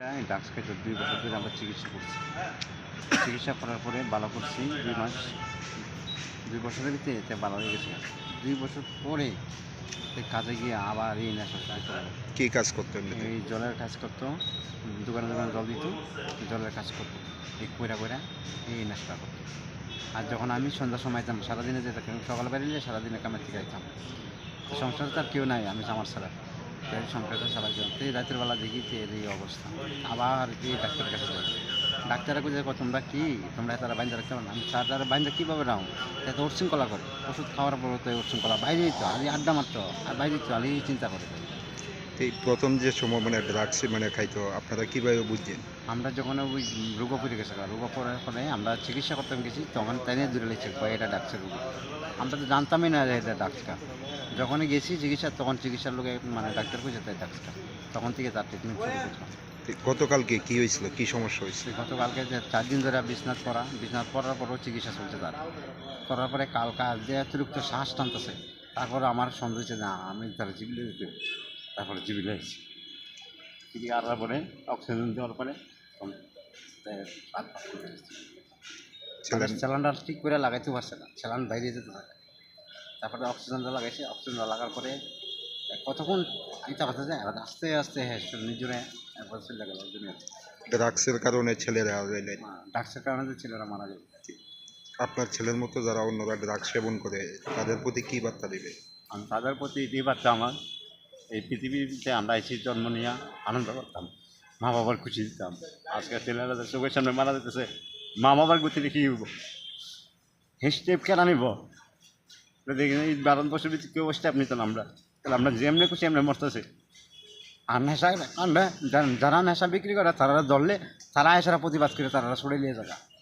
হ্যাঁ ড্রাগস খাইতো দুই বছর ধরে আমরা চিকিৎসা করছি। চিকিৎসা করার পরে ভালো করছি দুই মাস দুই বছরের ভিতরে ভালো হয়ে গেছে। দুই বছর পরে কাজে গিয়ে আবার এই নেশা কি কাজ করতেন এই জলের কাজ করতো দোকানে দোকানে জল দিত জলের কাজ করতো এই কইরা কইরা এই নেশাটা করতো। আর যখন আমি সন্ধ্যার সময় যেতাম সারাদিনে যেতাম সকালে বেরিয়ে সারাদিনে কামের থেকে আইতাম। সংসারে তার কেউ নাই আমি আমার ছাড়া। তাই সংখ্যাটা তো এই রাতের বেলা দেখি যে এই অবস্থা। আবার যে ডাক্তারের কাছে যাই। ডাক্তাররা কোথায় কো তোমরা কি? তোমরা তারা বাইন্দা রাখতে পারো না? আমি তার তারা বাইন্দা কীভাবে রাও ওর শৃঙ্খলা করে। ওষুধ খাওয়ার পর তো ওর শৃঙ্খলা বাইরেই তো আমি আড্ডা মারতো আর বাইরেই তো আমি চিন্তা করে এই প্রথম যে সময় মানে ড্রাগস মানে খাইতো আপনারা কীভাবে বুঝছেন আমরা যখন ওই রোগ পড়ে গেছে রোগ পড়ার ফলে আমরা চিকিৎসা করতে গেছি তখন তাই নিয়ে দূরে লেগেছে এটা ডাক্তার রোগ। আমরা তো জানতামই না যে এটা ডাক্তার যখনই গেছি চিকিৎসা তখন চিকিৎসার লোকে মানে ডাক্তার কইছে তাই ডাক্তার তখন থেকে তার ট্রিটমেন্ট শুরু করছিলাম গতকালকে কি হয়েছিল? কি সমস্যা হয়েছিল? গতকালকে যে চার দিন ধরে বিছনাথ করা বিছনাথ করার পরও চিকিৎসা চলছে তার। করার পরে কালকা যে অতিরিক্ত শ্বাস টানতেছে। তারপরে আমার সন্দেহ হচ্ছে না আমি তার জিবিলে দিতে তারপরে জিবিলে এসেছি চিকি আনার পরে অক্সিজেন দেওয়ার পরে স্যালানটা ঠিক করে লাগাইতে পারছে না। স্যালান বাইরে যেতে থাকে তারপরে অক্সিজেনটা লাগাইছে। অক্সিজেনটা লাগার পরে কতক্ষণ আইতে পারতেছে আর আস্তে আস্তে হ্যাঁ নিজরে একবার চলে গেল ড্রাগসের কারণে ছেলেরা ডাক্তার কারণে যে ছেলেরা মারা যায় আপনার ছেলের মতো যারা অন্যরা ড্রাগস সেবন করে তাদের প্রতি কী বার্তা দেবে? আমি তাদের প্রতি এটাই বার্তা আমার। এই পৃথিবীতে আমরা এসে জন্ম নিয়ে আনন্দ করতাম। মা বাবার খুশি দিতাম। আজকে ছেলেরা চোখের সামনে মারা যেতেছে মা বাবার গতি কি হইব? স্টেপ কেন নিব দেখি এই ভারতবর্ষের ভিতরে কেউ স্টেপ নিত না আমরা। তাহলে আমরা যেমনি খুশি, এমনি মরতেছে। আর নেশা আমরা যারা- নেশা বিক্রি করে, তারা ধরলে তারা এসারা প্রতিবাদ করে, তারা সরে নিয়ে যাবে।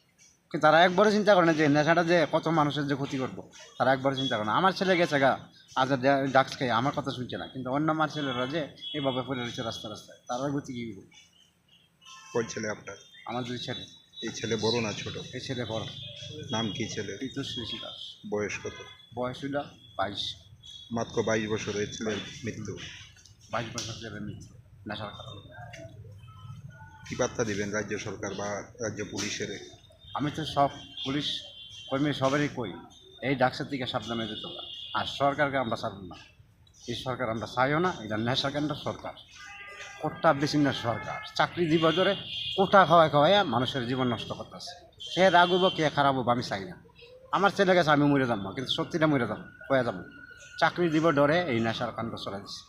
তারা একবারও চিন্তা করে না যে নেশাটা যে কত মানুষের যে ক্ষতি করব। তারা একবারও চিন্তা করে না। আমার ছেলে গেছে গা আজ ডাক্স খাই আমার কথা শুনছে না। কিন্তু অন্য আমার ছেলেরা যে এভাবে পড়ে রয়েছে রাস্তা রাস্তায় তারা গতি কী? কোন ছেলে আপনার? আমার দুই ছেলে। এই ছেলে বড় না ছোট? এই ছেলে বড়। নাম কি ছেলে? ঋতুশ্রী দাস। বয়স কত? বয়স হইল বাইশ। মাত্র বাইশ বছর এই ছেলের মৃত্যু। বাইশ বছর ছেলে মৃত্যু নেশার কারণে। কী বার্তা দিবেন রাজ্য সরকার বা রাজ্য পুলিশের? আমি তো সব পুলিশ কর্মী সবারই কই, এই ডাক্তার থেকে সাবধানে যেতে হবে। আর সরকারকে আমরা ছাড়ব না। এই সরকার আমরা চাইও না, এটা নেশা কেন্দ্র সরকার। কোটা বেশি না সরকার। চাকরি দিব ধরে কোটা খাওয়াই খাওয়াই মানুষের জীবন নষ্ট করতেছে। কে রাগুব কে খারাপ হব আমি চাই না। আমার ছেলে গেছে, আমি মরে যাব, কিন্তু সত্যিটা মরে যাব, কয়ে যাব? চাকরি দিব ডরে এই নেশার কাণ্ড চলে দিচ্ছে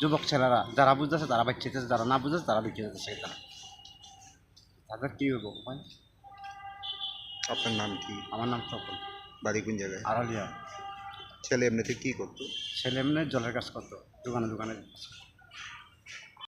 যুবক ছেলেরা, যারা বুঝতেছে, তারা বাচ্চাতেছে যারা না বুঝতেছে, তারা বিক্রি যেতেছে তারা তাদের কী উপায়? আপনার নাম কি? আমার নাম তপন বাড়ি কোন জায়গায়? আড়ালিয়া। ছেলে এমনিতে কি করতো? ছেলে এমনি জলের কাজ করতো দোকানে দোকানে।